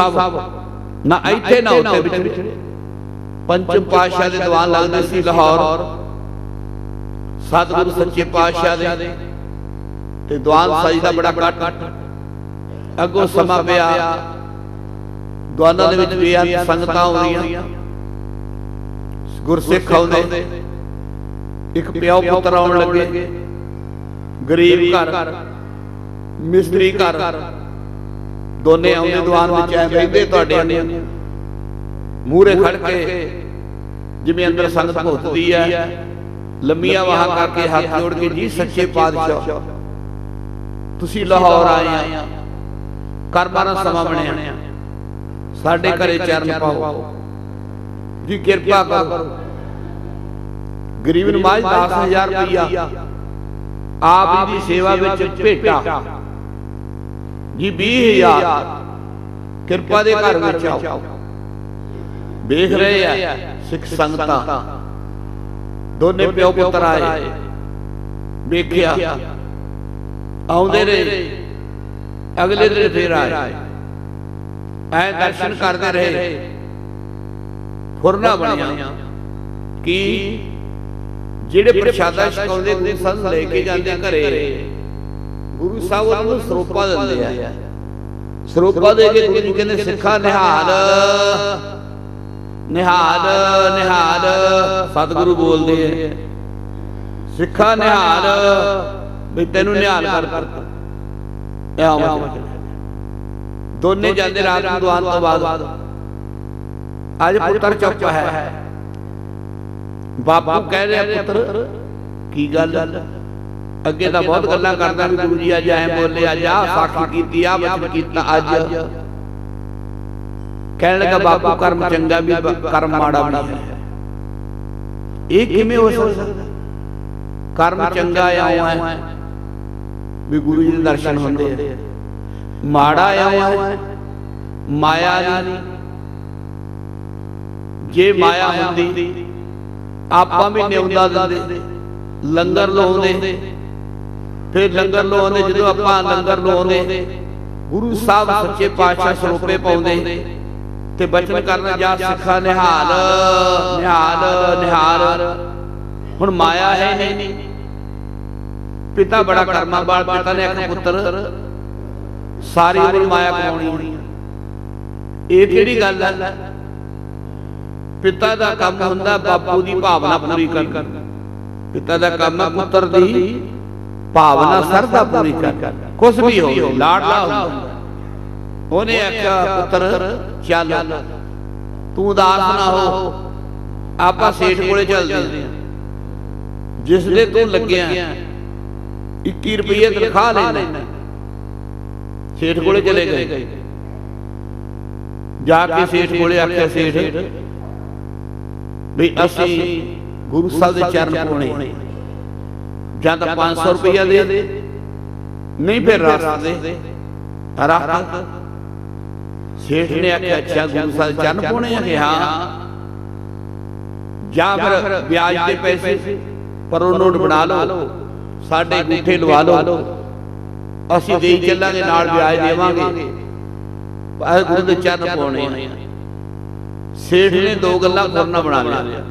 ਸਾਹਿਬ ਨਾ ਇੱਥੇ ਨਾ ਉੱਥੇ ਵਿੱਚ ਪੰਚਮ ਪਾਤਸ਼ਾਹ ਦੇ ਦੀਵਾਨ ਲੱਗਦੇ ਸੀ ਲਾਹੌਰ। ਸਤਿਗੁਰੂ ਸੱਚੇ ਪਾਤਸ਼ਾਹ ਦੇ। ਤੇ ਦੀਵਾਨ ਸਾਜੀ ਦਾ ਬੜਾ ਕੱਟ। ਅੱਗੋਂ ਸਮਾਂ ਪਿਆ। ਦੀਵਾਨਾਂ ਦੇ ਵਿੱਚ ਆ ਸੰਗਤਾਂ ਆਉਂਦੀਆਂ। ਗੁਰਸਿੱਖ ਆਉਂਦੇ। ਇੱਕ ਪਿਓ ਪੁੱਤਰ ਆਉਣ ਲੱਗੇ। ਗਰੀਬ ਘਰ। ਮਿਸਤਰੀ ਘਰ। ਦੋਨੇ ਆਉਂਦੇ ਦੀਵਾਨ ਵਿੱਚ ਐ ਬੈਠੇ ਤੁਹਾਡੇ ਨੇ ਮੂਹਰੇ ਖੜ ਕੇ ਜਿਵੇਂ ਅੰਦਰ ਸੰਗਤ ਭੁਗਤਦੀ ਹੈ। ਲੰਮੀਆਂ ਵਾਹਾਂ ਕਰਕੇ ਹੱਥ ਜੋੜ ਕੇ ਜੀ ਸੱਚੇ ਪਾਤਸ਼ਾਹ। ਤੁਸੀਂ ਲਾਹੌਰ ਆਏ ਆ। ਕਰਮਾਂ ਦਾ ਸਮਾਂ ਬਣਿਆ। ਸਾਡੇ ਘਰੇ ਚਰਨ ਪਾਓ। ਜੀ ਕਿਰਪਾ ਕਰੋ। ਗਰੀਬ ਨਮਾਜ਼ 10000 ਰੁਪਇਆ ਆਪ ਦੀ ਸੇਵਾ ਵਿੱਚ ਭੇਟਾ। ਜੀ 20000 ਕਿਰਪਾ ਦੇ ਘਰ ਵਿੱਚ ਆਓ ਵੇਖ ਰਹੇ ਆ ਸਿੱਖ ਸੰਗਤਾਂ ਦੋਨੇ ਪਿਓ ਪੁੱਤਰ ਆਏ ਵੇਖਿਆ ਆਉਂਦੇ ਰਹੇ ਅਗਲੇ ਦਿਨ ਫੇਰ ਆਏ ਐ ਦਰਸ਼ਨ ਕਰਦੇ ਰਹੇ ਫੁਰਨਾ ਬਣਿਆ ਕਿ ਜਿਹੜੇ ਪ੍ਰਸ਼ਾਦਾ ਛਕਾਉਂਦੇ ਗੁਰੂ ਸਾਹਿਬ ਲੈ ਕੇ ਜਾਂਦੇ ਘਰੇ ਗੁਰੂ ਸਾਹਿਬ ਉਹਨਾਂ ਨੂੰ ਸਰੂਪਾ ਦਿੰਦੇ ਆ। ਸਰੂਪਾ ਦੇ ਕੇ ਗੁਰੂ ਜੀ ਕਹਿੰਦੇ ਸਿੱਖਾ ਨਿਹਾਲ। ਨਿਹਾਲ ਨਿਹਾਲ। ਸਤਿਗੁਰੂ ਬੋਲਦੇ ਆ। ਸਿੱਖਾ ਨਿਹਾਲ। ਵੀ ਤੈਨੂੰ ਨਿਹਾਲ ਕਰ ਇਹ ਆਵਾਜ਼ ਦੋਨੇ ਜਾਂਦੇ ਰਾਤ ਨੂੰ ਦੁਆਨ ਤੋਂ ਬਾਅਦ। ਅੱਜ ਪੁੱਤਰ ਚੁੱਪ ਹੈ। ਬਾਪੂ ਕਹਿ ਰਿਹਾ ਪੁੱਤਰ ਕੀ ਗੱਲ? ਅੱਗੇ ਤਾਂ ਬਹੁਤ ਗੱਲਾਂ ਕਰਦਾ ਵੀ ਗੁਰੂ ਜੀ ਅੱਜ ਐ ਬੋਲੇ ਅੱਜ ਆ ਸਾਖੀ ਕੀਤੀ ਆ ਬਚਨ ਕੀਤਾ ਅੱਜ। ਕਹਿਣ ਲੱਗਾ ਬਾਪੂ ਕਰਮ ਚੰਗਾ ਵੀ ਕਰਮ ਮਾੜਾ ਵੀ ਹੈ। ਇਹ ਕਿਵੇਂ ਹੋ ਸਕਦਾ? ਕਰਮ ਚੰਗਾ ਆਉਂ ਹੈ। ਵੀ ਗੁਰੂ ਜੀ ਦੇ ਦਰਸ਼ਨ ਹੁੰਦੇ ਆ। ਮਾੜਾ ਆਉਂ ਹੈ। ਮਾਇਆ ਨਹੀਂ। ਜੇ ਮਾਇਆ ਹੁੰਦੀ ਆਪਾਂ ਵੀ ਨਿਉਂਦਾ ਦਿੰਦੇ। ਲੰਗਰ ਲਾਉਂਦੇ। ਫਿਰ ਲੰਗਰ ਲਾਉਂਦੇ, ਜਦੋਂ ਆਪਾਂ ਲੰਗਰ ਲਾਉਂਦੇ, ਗੁਰੂ ਸਾਹਿਬ ਸੱਚੇ ਪਾਤਸ਼ਾਹ ਸਰੂਪੇ ਪਾਉਂਦੇ, ਤੇ ਬਚਨ ਕਰਨਾ ਜਾ ਸਿੱਖਾ ਨਿਹਾਲ ਨਿਹਾਲ ਨਿਹਾਲ। ਹੁਣ ਮਾਇਆ ਹੈ ਨਹੀਂ। ਪਿਤਾ ਬੜਾ ਕਰਮਾ ਬਾਲ, ਪਿਤਾ ਨੇ ਇੱਕ ਪੁੱਤਰ, ਸਾਰੀ ਉਮਰ ਮਾਇਆ ਕਮਾਉਣੀ ਇਹ ਕਿਹੜੀ ਗੱਲ ਹੈ ਪਿਤਾ ਦਾ ਕੰਮ ਹੁੰਦਾ ਬਾਪੂ ਦੀ ਭਾਵਨਾ ਪੂਰੀ ਕਰ ਪਿਤਾ ਦਾ ਕੰਮ ਹੈ ਪੁੱਤਰ ਦੀ ਭਾਵਨਾ ਸਰਦਾ ਪੂਰੀ ਕਰ। ਕੁਝ ਵੀ ਹੋਵੇ ਲਾਡਲਾ ਹੁੰਦਾ। ਉਹਨੇ ਆਖਿਆ ਪੁੱਤਰ ਚੱਲ। ਤੂੰ ਉਦਾਸ ਨਾ ਹੋ। ਆਪਾਂ ਸੇਠ ਕੋਲੇ ਚੱਲਦੇ ਹਾਂ। ਜਿਸ ਦੇ ਤੂੰ ਲੱਗਿਆ 21 ਰੁਪਏ ਤਨਖਾਹ ਲੈਣਾ ਸੇਠ ਕੋਲੇ ਚਲੇ ਗਏ। ਜਾ ਕੇ ਸੇਠ ਕੋਲੇ ਆਖਿਆ ਸੇਠ ਵੀ ਅਸੀਂ ਗੁਰੂ ਸਾਹਿਬ ਦੇ ਚਰਨ ਪਾਉਣੇ। ਜਾਂ ਤਾਂ 500 ਰੁਪਇਆ ਦੇ ਨਹੀਂ ਫਿਰ ਰਾਤ ਦੇ। ਰਾਤ ਸੇਠ ਨੇ ਆਖਿਆ ਅੱਛਾ ਗੁਰੂ ਸਾਹਿਬ ਦੇ ਚਰਨ ਪਾਉਣੇ ਆ ਕਿ ਹਾਂ। ਜਾਂ ਫਿਰ ਵਿਆਜ ਦੇ ਪੈਸੇ। ਪਰ ਉਹ ਨੋਟ ਬਣਾ ਲਓ। ਸਾਡੇ ਗੁੱਠੇ ਲਵਾ ਲਓ। ਅਸੀਂ ਦੇਈ ਚੱਲਾਂਗੇ ਨਾਲ ਵਿਆਜ ਦੇਵਾਂਗੇ। ਪਰ ਗੁਰੂ ਦੇ ਚਰਨ ਪਾਉਣੇ ਆ। ਸੇਠ ਨੇ ਦੋ ਗੱਲਾਂ ਕਰਨਾ ਬਣਾ ਲਿਆ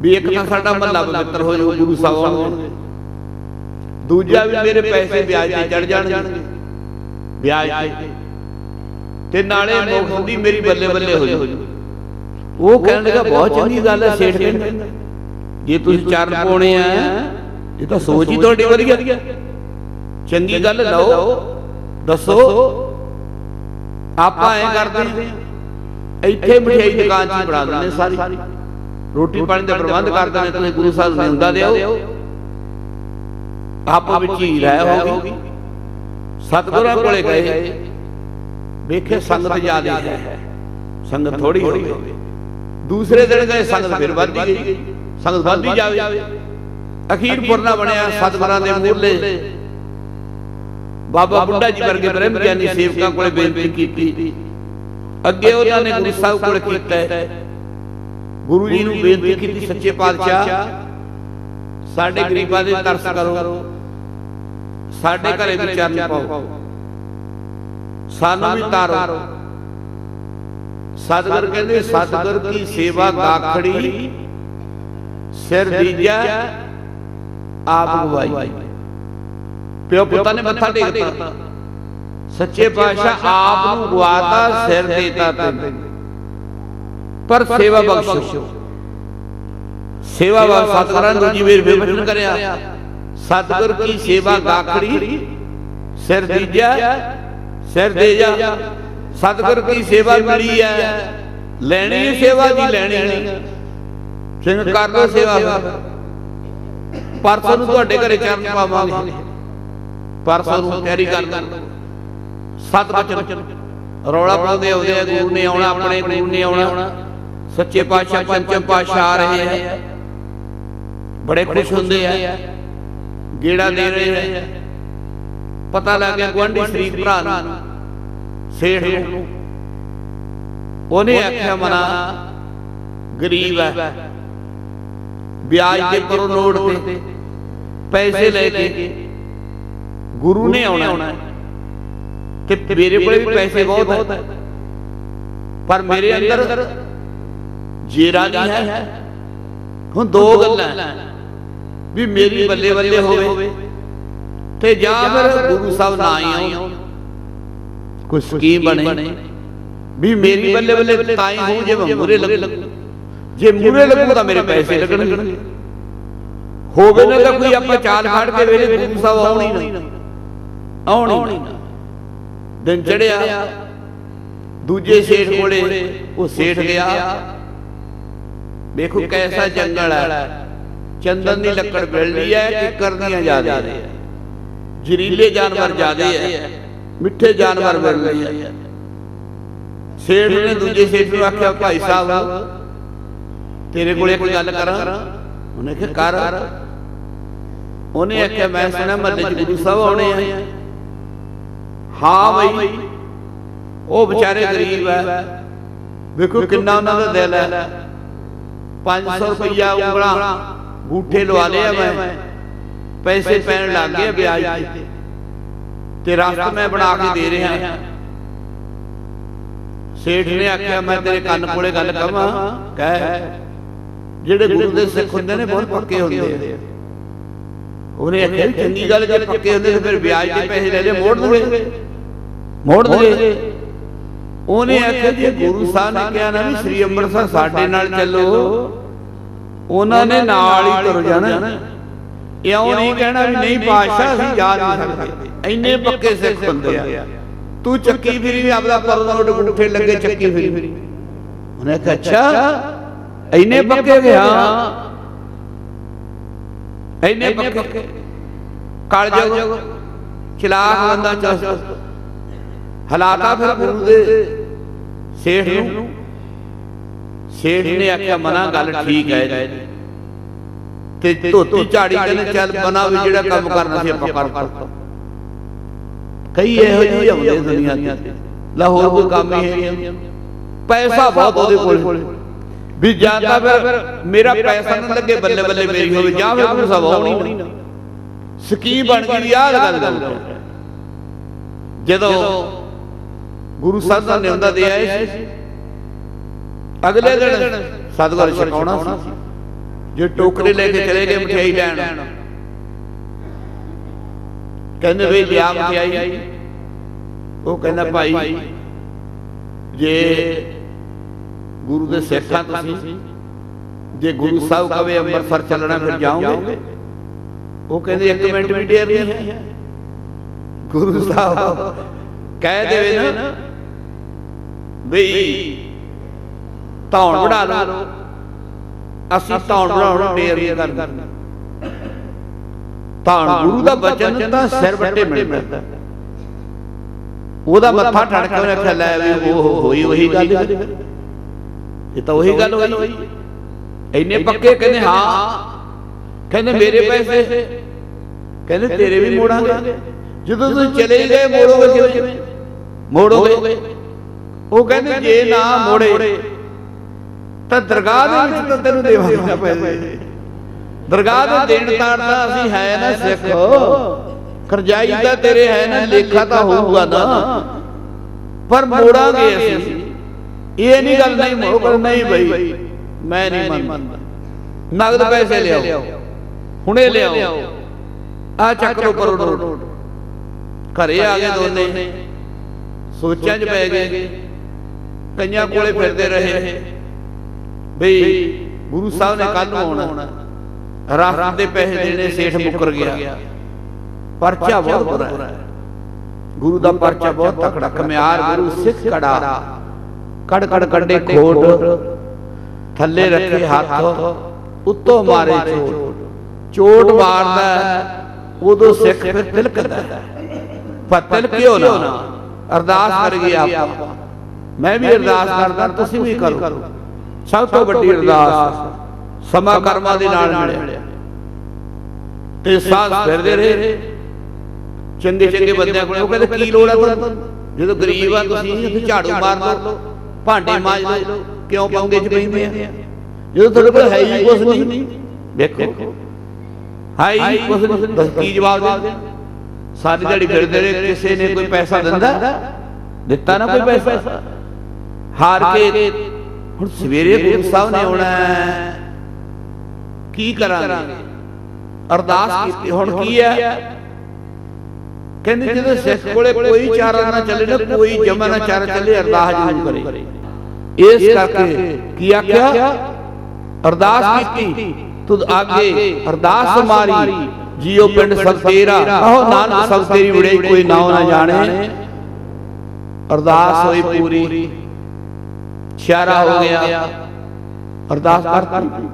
ਵੀ ਇੱਕ ਤਾਂ ਸਾਡਾ ਮਹੱਲਾ ਪਵਿੱਤਰ ਹੋ ਜਾਊ ਗੁਰੂ ਸਾਹਿਬ ਆਉਣਗੇ। ਦੂਜਾ ਵੀ ਮੇਰੇ ਪੈਸੇ ਵਿਆਜ ਤੇ ਚੜ ਜਾਣਗੇ। ਵਿਆਜ ਤੇ। ਤੇ ਨਾਲੇ ਮੁਖ ਦੀ ਮੇਰੀ ਬੱਲੇ ਬੱਲੇ ਹੋ ਜਾਊ। ਉਹ ਕਹਿਣ ਲੱਗਾ ਬਹੁਤ ਚੰਗੀ ਗੱਲ ਹੈ ਸੇਠ ਕਹਿੰਦੇ। ਜੇ ਤੁਸੀਂ ਚਰਨ ਪਾਉਣੇ ਆ ਇਹ ਤਾਂ ਸੋਚ ਹੀ ਤੁਹਾਡੀ ਵਧੀਆ ਚੰਗੀ ਗੱਲ ਲਓ ਦੱਸੋ। ਆਪਾਂ ਐ ਕਰਦੇ ਇੱਥੇ ਮਠਿਆਈ ਦੁਕਾਨ 'ਚ ਬਣਾ ਦਿੰਦੇ ਸਾਰੀ। ਰੋਟੀ ਪਾਣੀ ਦਾ ਪ੍ਰਬੰਧ ਕਰ ਦਿੰਦੇ ਤੁਸੀਂ ਗੁਰੂ ਸਾਹਿਬ ਨੂੰ ਹੁੰਦਾ ਦਿਓ। ਆਪੋ ਵਿੱਚ ਹੀ ਰਹਿ ਹੋਗੀ ਸਤਿਗੁਰਾਂ ਕੋਲੇ ਗਏ। ਵੇਖੇ ਸੰਗਤ ਜ਼ਿਆਦੇ ਹੈ। ਸੰਗਤ ਥੋੜੀ ਹੋਵੇ। ਦੂਸਰੇ ਦਿਨ ਗਏ ਸੰਗਤ ਫਿਰ ਵੱਧਦੀ ਗਈ। ਸੰਗਤ ਵੱਧਦੀ ਜਾਵੇ। ਅਖੀਰ ਪੁਰਨਾ ਬਣਿਆ ਸਤਿਗੁਰਾਂ ਦੇ ਮੂਹਰਲੇ ਬਾਬਾ ਬੁੱਢਾ ਜੀ ਵਰਗੇ ਬ੍ਰਹਮ ਗਿਆਨੀ ਸੇਵਕਾਂ ਕੋਲੇ ਬੇਨਤੀ ਕੀਤੀ। ਅੱਗੇ ਉਹਨਾਂ ਨੇ ਗੁਰੂ ਸਾਹਿਬ ਕੋਲ ਕੀਤਾ। ਗੁਰੂ ਜੀ ਨੂੰ ਬੇਨਤੀ ਕੀਤੀ ਸੱਚੇ ਪਾਤਸ਼ਾਹ ਸਾਡੇ ਗਰੀਬਾਂ ਦੇ ਤਰਸ ਕਰੋ ਸਾਡੇ ਘਰੇ ਵੀ ਚਰਨ ਪਾਓ ਸਾਨੂੰ ਵੀ ਤਾਰੋ। ਸਤਿਗੁਰ ਕਹਿੰਦੇ ਸਤਿਗੁਰ ਕੀ ਸੇਵਾ ਗਾਖੜੀ ਸਿਰ ਦੀਜਾ ਆਪ ਗਵਾਈ ਪਿਓ ਪੁੱਤਾਂ ਨੇ ਮੱਥਾ ਟੇਕਤਾ ਸੱਚੇ ਪਾਤਸ਼ਾਹ ਆਪ ਨੂੰ ਗਵਾਤਾ ਸਿਰ ਦੇਤਾ ਤੈਨੂੰ। ਪਰ ਸੇਵਾ ਬਖਸ਼ੋ। ਸੇਵਾ ਵਾ ਸਤਿਗੁਰਾਂ ਦੂਜੀ ਵੇਰ ਬੇਵਚਨ ਕਰਿਆ। ਸਤਿਗੁਰ ਕੀ ਸੇਵਾ ਗਾਖੜੀ। ਸਿਰ ਦੀਜਾ ਸਿਰ ਦੇ ਜਾ ਸਤਿਗੁਰ ਕੀ ਸੇਵਾ ਮਿਲੀ ਹੈ ਲੈਣੀ ਹੈ ਸੇਵਾ ਜੀ ਲੈਣੀ ਨਹੀਂ ਸਿੰਘ ਕਰ ਲੋ ਸੇਵਾ। ਪਰਸੋਂ ਨੂੰ ਤੁਹਾਡੇ ਘਰੇ ਚਰਨ ਪਾਵਾਂਗੇ। ਪਰਸੋਂ ਨੂੰ ਤਿਆਰੀ ਕਰ ਸਤ ਬਚਨ ਰੌਲਾ ਪਾਉਂਦੇ ਆਉਂਦੇ ਆ ਗੁਰੂ ਨੇ ਆਉਣਾ ਆਪਣੇ ਗੁਰੂ ਨੇ ਆਉਣਾ। ਸੱਚੇ ਪਾਤਸ਼ਾਹ ਪੰਚਮ ਪਾਤਸ਼ਾਹ ਆ ਰਹੇ ਆ ਬੜੇ ਖੁਸ਼ ਹੁੰਦੇ ਆ। ਗੇੜਾ ਦੇ ਰਹੇ ਆ। ਪਤਾ ਲੱਗ ਗਿਆ ਗੁਆਂਢੀ ਸ਼ਰੀਕ ਭਰਾ ਨੂੰ। ਸੇਠ ਨੂੰ। ਉਹਨੇ ਆਖਿਆ ਮਨਾ ਗਰੀਬ ਹੈ। ਵਿਆਜ ਤੇ ਪਰੋਂ ਲੋੜ ਤੇ। ਪੈਸੇ ਲੈ ਕੇ। ਗੁਰੂ ਨੇ ਆਉਣਾ ਤੇ ਮੇਰੇ ਕੋਲੇ ਵੀ ਪੈਸੇ ਬਹੁਤ ਹੈ। ਪਰ ਮੇਰੇ ਅੰਦਰ ਜੀਰਾ ਨਹੀਂ ਹੈ। ਹੁਣ ਦੋ ਗੱਲਾਂ ਵੀ ਮੇਰੀ ਬੱਲੇ ਬੱਲੇ ਹੋਵੇ। ਤੇ ਜਾਂ ਫਿਰ ਗੁਰੂ ਸਾਹਿਬ ਨਾ ਹੀ ਆਉਣ। ਕੋਈ ਸਕੀਮ ਬਣੇ। ਵੀ ਮੇਰੀ ਬੱਲੇ ਬੱਲੇ ਤਾਂ ਹੀ ਹੋਊ ਜੇ ਮੂਰੇ ਲੱਗੂ। ਜੇ ਮੂਰੇ ਲੱਗੂ ਤਾਂ ਮੇਰੇ ਪੈਸੇ ਲੱਗਣਗੇ। ਹੋਵੇ ਨਾ ਤਾਂ ਕੋਈ ਆਪਾਂ ਚਾਲ ਖੜ ਕੇ ਵੇਲੇ ਗੁਰੂ ਸਾਹਿਬ ਆਉਣੀ ਨਾ। ਆਉਣੀ ਨਾ। ਦਿਨ ਚੜਿਆ ਦੂਜੇ ਸੇਠ ਕੋਲੇ ਉਹ ਸੇਠ ਗਿਆ। ਵੇਖੋ ਕੈਸਾ ਜੰਗਲ ਹੈ। ਚੰਦਨ ਦੀ ਲੱਕੜ ਬਿਲਦੀ ਹੈ ਕਿੱਕਰ ਦੀਆਂ ਜ਼ਿਆਦੇ ਹੈ। ਜ਼ਰੀਲੇ ਜਾਨਵਰ ਜ਼ਿਆਦੇ ਹੈ। ਮਿੱਠੇ ਜਾਨਵਰ ਮਿਲ ਰਹੇ ਹੈ। ਸੇਠ ਨੇ ਦੂਜੇ ਸੇਠ ਨੂੰ ਆਖਿਆ ਭਾਈ ਸਾਹਿਬ ਤੇਰੇ ਕੋਲ ਇੱਕ ਗੱਲ ਕਰਾਂ? ਉਹਨੇ ਕਿਹਾ ਕਰ। ਉਹਨੇ ਆਖਿਆ ਮੈਂ ਸੁਣਿਆ ਮੱਲੇ ਚ ਗੁਰੂ ਸਾਹਿਬ ਆਉਣੇ ਆ। ਹਾਂ ਬਈ ਉਹ ਵਿਚਾਰੇ ਗਰੀਬ ਹੈ। ਵੇਖੋ ਕਿੰਨਾ ਉਹਨਾਂ ਦਾ ਦਿਲ ਹੈ। 500 ਰੁਪਇਆ ਉਂਗਲਾਂ ਗੂਠੇ ਲਵਾ ਲਿਆ ਮੈਂ। ਪੈਸੇ ਪੈਣ ਲੱਗ ਗਏ ਵਿਆਜ ਤੇ। ਤੇ। ਰਸਤ ਮੈਂ ਬਣਾ ਕੇ ਦੇ ਰਿਹਾ। ਸੇਠ ਨੇ ਆਖਿਆ ਮੈਂ ਤੇਰੇ ਕੰਨ ਕੋਲੇ ਗੱਲ ਕਵਾਂ। ਕਹਿ। ਜਿਹੜੇ ਗੁਰੂ ਦੇ ਸਿੱਖ ਹੁੰਦੇ ਨੇ ਬਹੁਤ ਪੱਕੇ ਹੁੰਦੇ ਆ। ਉਹਨੇ ਆਖਿਆ ਚੰਗੀ ਗੱਲ ਜੇ ਪੱਕੇ ਹੁੰਦੇ ਤੇ ਫਿਰ ਵਿਆਜ ਤੇ ਪੈਸੇ ਲੈ ਲੈ ਮੋੜ ਦੂਗੇ ਮੋੜ ਦੂਗੇ ਉਹਨੇ ਆਖਿਆ ਜੇ ਗੁਰੂ ਸਾਹਿਬ ਨੇ ਕਿਹਾ ਨਾ ਵੀ ਸ੍ਰੀ ਅੰਮ੍ਰਿਤਸਰ ਸਾਡੇ ਨਾਲ ਚੱਲੋ। ਉਹਨਾਂ ਨੇ ਨਾਲ ਹੀ ਤੁਰ ਜਾਣਾ। ਇਉਂ ਨਹੀਂ ਕਹਿਣਾ ਵੀ ਨਹੀਂ ਪਾਸ਼ਾ ਅਸੀਂ ਜਾ ਨਹੀਂ ਸਕਦੇ ਇੰਨੇ ਪੱਕੇ ਸਿੱਖ ਹੁੰਦੇ ਆ। ਤੂੰ ਚੱਕੀ ਫਿਰੀ ਵੀ ਆਪਦਾ ਪਰਨੋਟ ਗੁੱਠੇ ਲੱਗੇ ਚੱਕੀ ਫਿਰੀ। ਉਹਨੇ ਕਿਹਾ ਅੱਛਾ ਇੰਨੇ ਪੱਕੇ ਗਿਆ ਇੰਨੇ ਪੱਕੇ। ਕਾਲ ਜਗ ਚਲਾਕ ਬੰਦਾ ਚਸ ਹਲਾਤਾ ਫਿਰ ਗੁਰੂ ਦੇ। ਸੇਠ ਨੂੰ। ਸੇਠ ਨੇ। ਆਖਿਆ ਮਨਾ ਗੱਲ ਠੀਕ ਹੈ ਤੇ ਧੋਤੀ ਝਾੜੀ ਕਹਿੰਦੇ ਚੱਲ ਬਣਾ ਵੀ ਜਿਹੜਾ ਕੰਮ ਕਰਨਾ ਸੀ ਆਪਾਂ ਕਰ ਕਰ ਕਈ ਇਹੋ ਜਿਹੇ ਹੁੰਦੇ ਦੁਨੀਆ ਤੇ। ਲਾਹੌਰ ਕੋਈ ਕੰਮ ਹੀ ਹੈ ਪੈਸਾ ਬਹੁਤ ਉਹਦੇ ਕੋਲ। ਵੀ ਜਾਂ ਤਾਂ ਫਿਰ ਮੇਰਾ ਪੈਸਾ ਨਾ ਲੱਗੇ ਬੱਲੇ ਬੱਲੇ ਮੇਰੀ ਹੋਵੇ। ਜਾਂ ਫਿਰ ਸਾਹਿਬ ਆਉਣੀ ਨਾ। ਸਕੀਮ ਬਣ ਗਈ ਯਾਦ ਗੱਲ ਗੱਲ ਜਦੋਂ ਗੁਰੂ ਸਾਹਿਬ ਦਾ ਨਿਉਂਦਾ ਦੇ ਆਏ ਸੀ। ਅਗਲੇ ਦਿਨ ਸਤਿਗੁਰ ਛਕਾਉਣਾ ਸੀ। ਜੇ ਟੋਕਰੇ ਲੈ ਕੇ ਚਲੇ ਗਏ ਮਠਿਆਈ ਲੈਣ। ਕਹਿੰਦੇ ਵੀ ਲਿਆ ਮਠਿਆਈ। ਉਹ ਕਹਿੰਦਾ ਭਾਈ ਜੇ ਗੁਰੂ ਦੇ ਸਿੱਖਾਂ ਤੁਸੀਂ ਜੇ ਗੁਰੂ ਸਾਹਿਬ ਕਵੇ ਅੰਮ੍ਰਿਤਸਰ ਚੱਲਣਾ ਫਿਰ ਜਾਓਗੇ? ਉਹ ਕਹਿੰਦੇ ਇੱਕ ਮਿੰਟ ਵੀ ਡੇਰ ਨਹੀਂ ਹੈ। ਗੁਰੂ ਸਾਹਿਬ ਕਹਿ ਦੇਵੇ ਨਾ। ਬਈ ਧੌਣ ਵੜਾ ਲਓ। ਅਸੀਂ ਧੌਣ ਵੜਾਉਣ ਡੇਰ ਨਹੀਂ ਕਰਨਾ। ਧੌਣ ਗੁਰੂ ਦਾ ਬਚਨ ਤਾਂ ਸਿਰ ਵੱਟੇ ਮਿਲਦਾ। ਉਹਦਾ ਮੱਥਾ ਠੜ ਕੇ ਉਹਨੇ ਆਖਿਆ ਲੈ ਵੀ ਉਹ ਹੋਈ ਉਹੀ ਗੱਲ। ਇਹ ਤਾਂ ਉਹੀ ਗੱਲ ਹੋਈ। ਇੰਨੇ ਪੱਕੇ ਕਹਿੰਦੇ ਹਾਂ। ਕਹਿੰਦੇ ਮੇਰੇ ਪੈਸੇ। ਕਹਿੰਦੇ ਤੇਰੇ ਵੀ ਮੋੜਾਂਗੇ। ਜਦੋਂ ਤੁਸੀਂ ਚਲੇ ਗਏ ਮੋੜੋਗੇ ਕਿਵੇਂ? ਮੋੜੋਗੇ। ਉਹ ਕਹਿੰਦੇ ਜੇ ਨਾ ਮੋੜੇ ਤਾਂ ਦਰਗਾਹ ਦੇ ਵਿੱਚ ਤਾਂ ਤੈਨੂੰ ਦੇਵਾਂਗੇ ਪੈਸੇ ਦਰਗਾਹ ਦੇ ਦੇਣ ਤਾੜ ਤਾਂ ਅਸੀਂ ਹੈ ਨਾ ਸਿੱਖ। ਕਰਜਾਈ ਦਾ ਤੇਰੇ ਹੈ ਨਾ ਲੇਖਾ ਤਾਂ ਹੋਊਗਾ ਨਾ। ਪਰ ਮੋੜਾਂਗੇ ਅਸੀਂ। ਇਹ ਨਹੀਂ ਗੱਲ ਨਹੀਂ ਕਰ ਨਹੀਂ ਬਈ ਮੈਂ ਨਹੀਂ ਮੰਨਦਾ। ਨਗਦ ਪੈਸੇ ਲਿਆਓ। ਹੁਣੇ ਲਿਆਓ। ਆ ਚੱਕ ਲੋ ਕਰੋ ਨੋਟ। ਘਰੇ ਆ ਗਏ ਦੋਨੇ। ਸੋਚਾਂ 'ਚ ਪੈ ਗਏ। ਕਈਆਂ ਕੋਲੇ ਫਿਰਦੇ ਰਹੇ। ਬਈ ਗੁਰੂ ਸਾਹਿਬ ਨੇ ਕੱਲ ਨੂੰ ਆਉਣਾ। ਰਾਤ ਦੇ ਪੈਸੇ ਦੇਣੇ ਸੇਠ ਮੁੱਕਰ ਗਿਆ। ਪਰਚਾ ਬਹੁਤ ਬੁਰਾ ਹੈ। ਗੁਰੂ ਦਾ ਪਰਚਾ ਬਹੁਤ ਤਕੜਾ। ਕਮਿਆਰ ਗੁਰੂ ਸਿੱਖ ਕੜਾ। ਕੜ। ਕੜ ਕੱਢੇ ਖੋਟ। ਥੱਲੇ ਰੱਖੇ ਹੱਥ। ਉੱਤੋਂ ਮਾਰੇ ਚੋਟ। ਚੋਟ। ਮਾਰਦਾ। ਉਦੋਂ ਸਿੱਖ ਫਿਰ ਤਿਲਕਦਾ। ਹੈ। ਪਰ ਤਿਲਕਿਓ ਨਾ? ਅਰਦਾਸ ਕਰੀਏ ਆਪਾਂ। ਮੈਂ ਵੀ ਅਰਦਾਸ ਕਰਦਾ ਤੁਸੀਂ ਵੀ ਕਰੋ। ਸਭ ਤੋਂ ਵੱਡੀ ਅਰਦਾਸ ਸਮਾ ਕਰਮਾਂ ਦੇ ਨਾਲ ਮਿਲਿਆ। ਤੇ ਸਾਹ ਫਿਰਦੇ ਰਹੇ। ਚੰਗੇ ਚੰਗੇ ਬੰਦਿਆਂ ਕੋਲ ਉਹ ਕਹਿੰਦੇ ਕੀ ਲੋੜ ਆ ਤੁਹਾਨੂੰ? ਜਦੋਂ ਗਰੀਬ ਆ ਤੁਸੀਂ ਝਾੜੂ ਮਾਰ ਲਓ ਭਾਂਡੇ ਮਾਂਜ ਲਓ ਕਿਉਂ ਪੰਗੇ ਚ ਪੈਂਦੇ ਆ ਜਦੋਂ ਤੁਹਾਡੇ ਕੋਲ ਹੈ ਹੀ ਕੁਝ ਨਹੀਂ ਵੇਖੋ। ਹੈ ਹੀ ਕੁਝ ਨਹੀਂ ਕੀ ਜਵਾਬ ਦੇ ਸਾਰੀ ਦਿਹਾੜੀ ਫਿਰਦੇ ਰਹੇ ਕਿਸੇ ਨੇ ਕੋਈ ਪੈਸਾ ਦਿੰਦਾ? ਦਿੱਤਾ ਨਾ ਕੋਈ ਪੈਸਾ? ਹਾਰ ਕੇ ਹੁਣ ਸਵੇਰੇ ਗੁਰੂ ਸਾਹਿਬ ਨੇ ਆਉਣਾ। ਕੀ ਕਰਾਂਗੇ? ਅਰਦਾਸ ਕੀਤੀ ਹੁਣ ਕੀ ਹੈ? ਕਹਿੰਦੇ ਜਦੋਂ ਸਿੱਖ ਕੋਲੇ ਕੋਈ ਚਾਰਾ ਨਾ ਚੱਲੇ ਨਾ ਕੋਈ ਜਮਾ ਨਾ ਚਾਰਾ ਚੱਲੇ ਅਰਦਾਸ ਜ਼ਰੂਰ ਕਰੇ। ਇਸ ਕਰਕੇ ਕੀ ਆਖਿਆ? ਅਰਦਾਸ ਕੀਤੀ। ਤੁਧ ਆਗੇ ਅਰਦਾਸ ਮਾਰੀ ਜੀਓ ਪਿੰਡ ਸਭ ਤੇਰਾ ਕਹੋ ਨਾਨਕ ਸਭ ਤੇਰੀ ਉੜੇ ਕੋਈ ਨਾਉ ਨਾ ਜਾਣੇ। ਅਰਦਾਸ ਹੋਈ ਪੂਰੀ। ਸ਼ਿਆਰਾ ਹੋ ਗਿਆ। ਅਰਦਾਸ ਕਰਤੀ।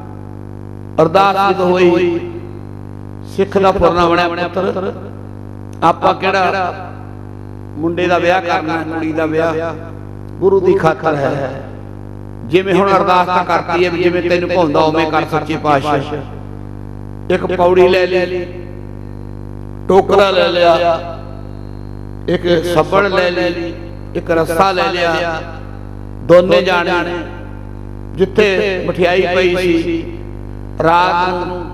ਅਰਦਾਸ ਜਦੋਂ ਹੋਈ। ਸਿੱਖ ਦਾ ਪੁਰਨਾ ਬਣਿਆ ਪੁੱਤਰ। ਆਪਾਂ ਕਿਹੜਾ ਮੁੰਡੇ ਦਾ ਵਿਆਹ ਕਰਨਾ, ਕੁੜੀ ਦਾ ਵਿਆਹ। ਗੁਰੂ ਦੀ ਖਾਤਰ ਹੈ। ਜਿਵੇਂ ਹੁਣ ਅਰਦਾਸ ਤਾਂ ਕਰਤੀ ਹੈ ਜਿਵੇਂ ਤੈਨੂੰ ਭਾਉਂਦਾ ਉਵੇਂ ਕਰ ਸੱਚੇ ਪਾਤਸ਼ਾਹ। ਇੱਕ ਪੌੜੀ ਲੈ ਲਈ। ਟੋਕਰਾ ਲੈ ਲਿਆ। ਇੱਕ ਸੱਬੜ ਲੈ ਲਈ। ਇੱਕ ਰੱਸਾ ਲੈ ਲਿਆ। ਦੋਨੇ ਜਾਣੇ ਜਿੱਥੇ ਮਠਿਆਈ ਪਈ ਸੀ ਰਾਤ ਨੂੰ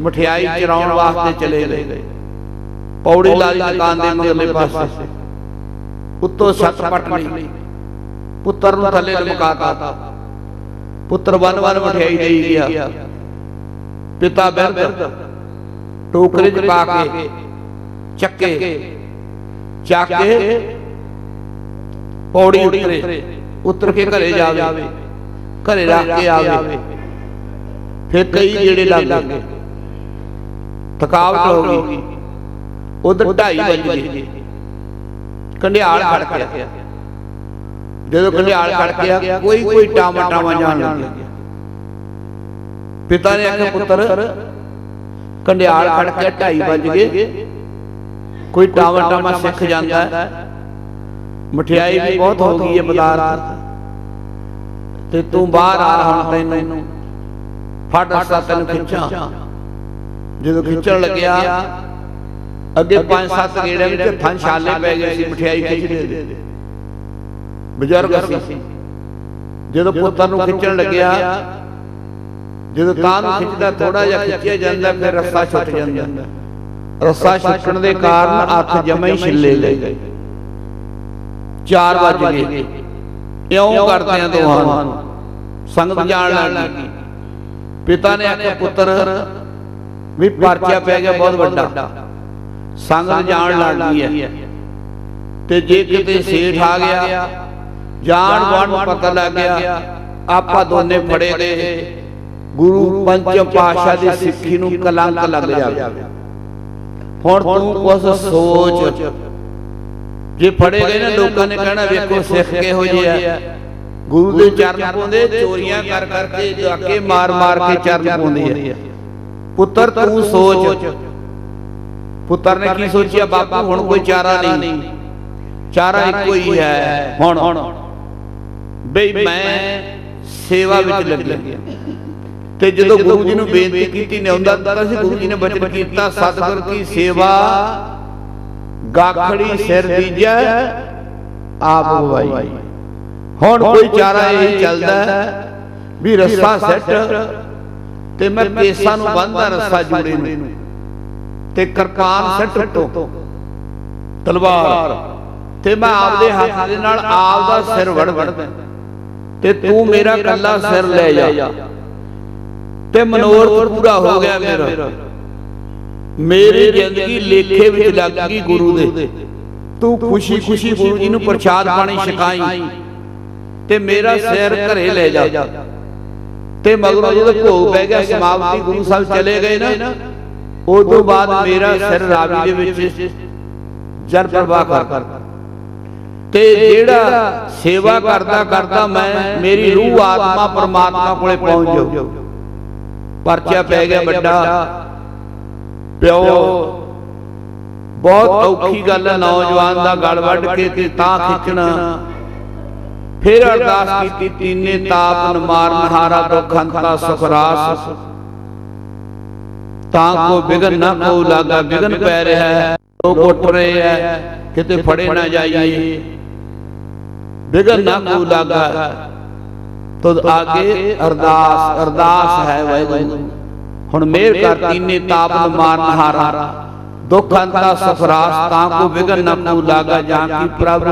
ਮਠਿਆਈ ਚਰਾਉਣ ਵਾਸਤੇ ਚਲੇ ਗਏ। ਪੌੜੀ ਲਾਲੀ ਦੁਕਾਨ ਦੇ ਮਗਰਲੇ ਪਾਸੇ। ਉੱਤੋਂ ਛੱਤ ਪੱਟ ਲਈ। ਪੁੱਤਰ ਨੂੰ ਥੱਲੇ ਲਮਕਾਤਾ ਪੁੱਤਰ ਵਨ ਵਨ ਮਠਿਆਈ ਦੇਈ ਗਿਆ। ਪਿਤਾ ਬਿਰਧ ਟੋਕਰੇ 'ਚ ਪਾ ਕੇ ਚੱਕੇ। ਚੱਕ। ਕੇ ਪੌੜੀ ਉਤਰੇ। ਉਤਰ ਕੇ ਘਰੇ ਜਾਵੇ ਘਰੇ ਰੱਖ ਕੇ ਆਵੇ ਫਿਰ ਕਈ ਜਿਹੜੇ ਲੱਗ ਗਏ ਥਕਾਵਟ ਹੋ ਗਈ ਉਧਰ ਢਾਈ ਵੱਜ ਗਏ ਕੰਡਿਆਲ ਖੜ ਗਿਆ ਜਦੋਂ ਕੰਡਿਆਲ ਖੜ ਗਿਆ ਕੋਈ ਕੋਈ ਟਾਮਾ ਟਾਮਾ ਜਾਣ ਲੱਗਿਆ ਪਿਤਾ ਨੇ ਆਖਿਆ ਪੁੱਤਰ ਕੰਡਿਆਲ ਖੜ ਕੇ ਢਾਈ ਵੱਜ ਗਏ ਕੋਈ ਟਾਮਾ ਟਾਮਾ ਸਿੱਖ ਜਾਂਦਾ ਹੈ ਮਠਿਆਈ ਵੀ ਬਹੁਤ ਹੋ ਗਈ ਹੈ ਪਦਾਰਥ ਤੇ ਤੂੰ ਬਾਹਰ ਆ ਹੁਣ ਤੈਨੂੰ। ਫੜ ਰਸਤਾ ਤੈਨੂੰ ਖਿੱਚਾਂ। ਜਦੋਂ ਖਿੱਚਣ ਲੱਗਿਆ ਅੱਗੇ ਪੰਜ ਸੱਤ ਗੇੜੇ ਵਿੱਚ ਹੱਥਾਂ ਛਾਲੇ ਪੈ ਗਏ ਸੀ ਮਠਿਆਈ ਖਿੱਚਦੇ ਦੇ ਬਜ਼ੁਰਗ ਸੀ। ਜਦੋਂ ਪੁੱਤਰ ਨੂੰ ਖਿੱਚਣ ਲੱਗਿਆ ਜਦੋਂ ਤਾਂ ਨੂੰ ਖਿੱਚਦਾ ਥੋੜਾ ਜਿਹਾ ਖਿੱਚਿਆ ਜਾਂਦਾ ਫਿਰ ਰੱਸਾ ਛੁੱਟ ਜਾਂਦਾ। ਰੱਸਾ ਛੁੱਟਣ ਦੇ ਕਾਰਨ ਹੱਥ ਜਮੇ ਹੀ ਛਿੱਲੇ ਗਏ। 4 ਵਜ ਗਏ। ਇਉਂ ਕਰਦੇ ਆ ਦੋਹਾਂ ਨੂੰ ਸੰਗਤ ਜਾਣ ਲੱਗੀ ਪਿਤਾ ਨੇ ਆਖਿਆ ਪੁੱਤਰ ਵੀ ਪਰਚਾ ਪੈ ਗਿਆ ਬਹੁਤ ਵੱਡਾ। ਸੰਗਤ ਜਾਣ ਲੱਗ ਹੈ। ਤੇ ਜੇ ਕਿਤੇ ਸੇਠ ਆ ਗਿਆ ਜਾਣ ਨੂੰ ਪਤਾ ਲੱਗ ਗਿਆ ਆਪਾਂ ਦੋਨੇ ਫੜੇ ਗਏ ਗੁਰੂ ਪੰਚਮ ਪਾਸ਼ਾ ਦੀ ਸਿੱਖੀ ਨੂੰ ਕਲੰਕ ਲੱਗ ਜਾਵੇ। ਹੁਣ ਤੂੰ ਕੁਛ ਸੋਚ ਜੇ ਫੜੇ ਗਏ ਨਾ ਲੋਕਾਂ ਨੇ ਕਹਿਣਾ ਵੇਖੋ ਸਿੱਖ ਕਿਹੋ ਜਿਹੇ ਆ। ਗੁਰੂ ਦੇ ਚਰਨ ਪਾਉਂਦੇ ਚੋਰੀਆਂ ਕਰ ਕਰਕੇ ਜਾਕੇ ਮਾਰ ਮਾਰ ਕੇ ਚਰਨ ਪਾਉਂਦੇ ਆ ਪੁੱਤਰ ਤੂੰ ਸੋਚ। ਪੁੱਤਰ ਨੇ ਕੀ ਸੋਚਿਆ? ਬਾਪੂ ਹੁਣ ਕੋਈ ਚਾਰਾ ਨਹੀਂ। ਚਾਰਾ ਇੱਕੋ ਹੀ ਹੈ ਹੁਣ ਬਈ ਮੈਂ ਸੇਵਾ ਵਿੱਚ ਲੱਗਿਆ। ਤੇ ਜਦੋਂ ਗੁਰੂ ਜੀ ਨੂੰ ਬੇਨਤੀ ਕੀਤੀ ਨੇ ਹੁੰਦਾ ਤਾਂ ਸੀ ਗੁਰੂ ਜੀ ਨੇ ਬਚਨ ਕੀਤਾ ਸਤਿਗੁਰ ਕੀ ਸੇਵਾ ਗਾਖੜੀ ਸਿਰ ਦੀਜੈ ਆਪ ਗਵਾਈ ਹੁਣ ਕੋਈ ਚਾਰਾ ਇਹ ਚੱਲਦਾ ਵੀ ਰੱਸਾ ਸੈੱਟ ਤੇ ਮੈਂ ਕੇਸਾਂ ਨੂੰ ਬੰਨਦਾ ਰੱਸਾ ਜੂੜੇ ਨੂੰ। ਤੇ ਕਿਰਪਾਨ ਸੈੱਟ ਤੋਂ ਤਲਵਾਰ। ਤੇ ਮੈਂ ਆਪਦੇ ਹੱਥ ਦੇ ਨਾਲ ਆਪ ਦਾ ਸਿਰ ਵੜ ਵੜਦਾ। ਤੇ ਤੂੰ ਮੇਰਾ ਕੱਲਾ ਸਿਰ ਲੈ ਜਾ। ਤੇ ਮਨੋਰਥ ਪੂਰਾ ਹੋ ਗਿਆ ਮੇਰਾ। ਮੇਰੀ ਜ਼ਿੰਦਗੀ ਲੇਖੇ ਵਿੱਚ ਲੱਗ ਗਈ ਗੁਰੂ ਦੇ। ਤੂੰ ਖੁਸ਼ੀ ਖੁਸ਼ੀ ਗੁਰੂ ਜੀ ਨੂੰ ਪ੍ਰਸ਼ਾਦ ਪਾਣੀ ਛਕਾਈ ਤੇ ਮੇਰਾ ਸਿਰ ਘਰੇ ਲੈ ਜਾ। ਤੇ ਮਗਰੋਂ ਜਦੋਂ ਭੋਗ ਪੈ ਗਿਆ ਸਮਾਪਤੀ ਗੁਰੂ ਸਾਹਿਬ ਚਲੇ ਗਏ ਨਾ ਉਸ ਤੋਂ ਬਾਅਦ ਮੇਰਾ ਸਿਰ ਰਾਵੀ ਦੇ ਵਿੱਚ ਜਲ ਪ੍ਰਵਾਹ ਕਰ ਤੇ ਜਿਹੜਾ ਸੇਵਾ ਕਰਦਾ ਕਰਦਾ ਮੈਂ ਮੇਰੀ ਰੂਹ ਆਤਮਾ ਪਰਮਾਤਮਾ ਕੋਲੇ ਪਹੁੰਚ ਜਾਊ। ਪਰਚਾ ਪੈ ਗਿਆ ਵੱਡਾ। ਪਿਓ ਬਹੁਤ ਔਖੀ ਗੱਲ ਹੈ ਨੌਜਵਾਨ ਦਾ ਗਲ ਵੱਢ ਕੇ ਤੇ ਤਾਂ ਖਿੱਚਣਾ ਫਿਰ ਅਰਦਾਸ ਕੀਤੀ ਤੀਨੇ ਤਾਪ ਨ ਮਾਰਨ ਹਾਰਾ ਦੁਖ ਅੰਤਾ ਸੁਖਰਾਸ ਤਾਂ ਕੋ ਬਿਗਨ ਨਾ ਕੋ ਲਾਗਾ ਬਿਗਨ ਪੈ ਰਿਹਾ ਹੈ ਲੋਕ ਉੱਠ ਰਹੇ ਹੈ ਕਿਤੇ ਫੜੇ ਨਾ ਜਾਈਏ ਬਿਗਨ ਨਾ ਕੋ ਲਾਗਾ ਤਦ ਆਗੇ ਅਰਦਾਸ ਅਰਦਾਸ ਹੈ ਵਾਹਿਗੁਰੂ ਹੁਣ ਮੇਰ ਕਰ ਤੀਨੇ ਤਾਪ ਨ ਮਾਰਨ ਹਾਰਾ। ਦੁਖ ਅੰਤਾ ਸਫਰਾਸ ਤਾਂ ਕੋ ਵਿਗਨ ਨ ਕੋ ਲਾਗਾ ਜਾਂ ਕੀ ਪ੍ਰਭ।